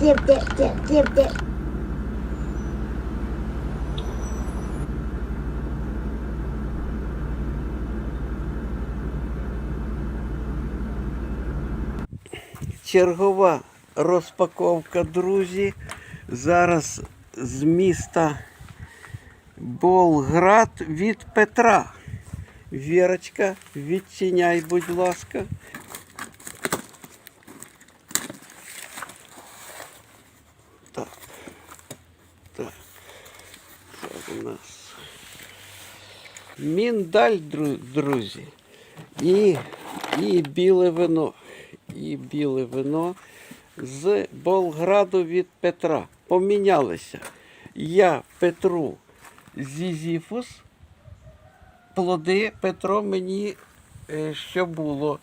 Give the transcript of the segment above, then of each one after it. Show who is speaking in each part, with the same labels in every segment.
Speaker 1: dip, dip, dip, dip, dip.
Speaker 2: Чергова розпаковка, друзі. Зараз з міста Болград від Петра. Вірочка, відчиняй, будь ласка. Так. Так. Це у нас міндаль, друзі. І, і біле вино. І біле вино з Болграду від Петра. Помінялися. Я Петру Зізіфус. Плоди Петро мені е, що було.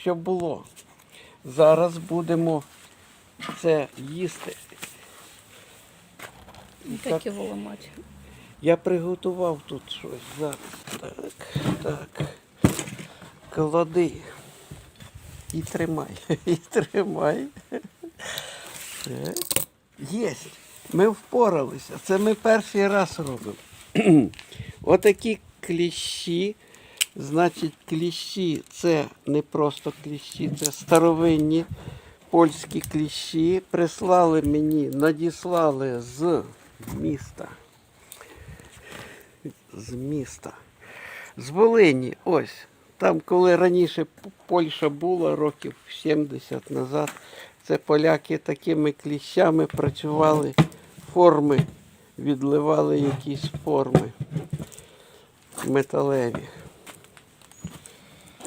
Speaker 2: Що було. Зараз будемо це їсти. І
Speaker 3: Как его ломать?
Speaker 2: Я приготував тут щось зараз. Так, так. Клади. І тримай. І тримай. Так. Єсть. Ми впоралися. Це ми перший раз робимо. Отакі кліщі. Значить, кліщі це не просто кліщі, це старовинні польські кліщі. Прислали мені, надіслали з міста з міста. З Волині, ось. Там, коли раніше Польща була, років 70 назад, це поляки такими кліщами працювали, форми, відливали якісь форми металеві.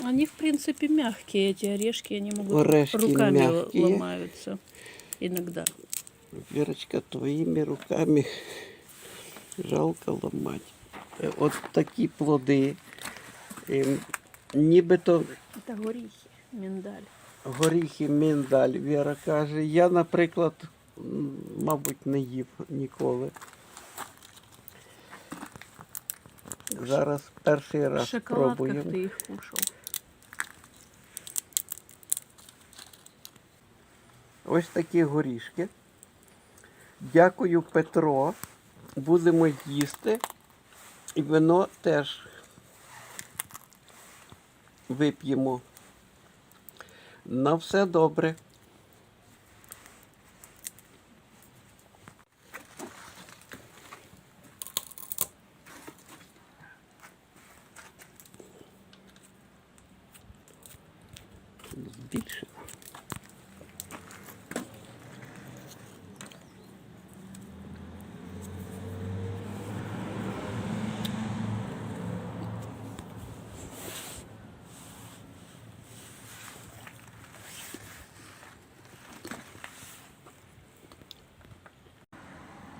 Speaker 3: Они, в принципе, мягкие, эти орешки, они могут
Speaker 2: Орешки
Speaker 3: руками
Speaker 2: мягкие.
Speaker 3: ломаются иногда.
Speaker 2: Вірочка, твоїми руками жалко ламати. Е, От такі плоди. Ем, Нібито
Speaker 3: Это горихи, миндаль.
Speaker 2: горіхи миндаль. Віра каже, я, наприклад, мабуть, не їв ніколи. Зараз перший раз
Speaker 3: В шоколадках
Speaker 2: пробуємо.
Speaker 3: ты их кушал.
Speaker 2: Ось такі горішки. Дякую, Петро. Будемо їсти. І вино теж вип'ємо. На все добре. Більше.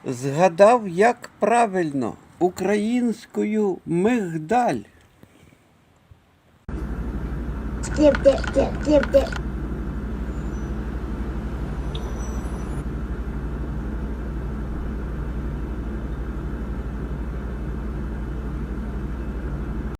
Speaker 2: Згадав, як правильно українською мигдаль.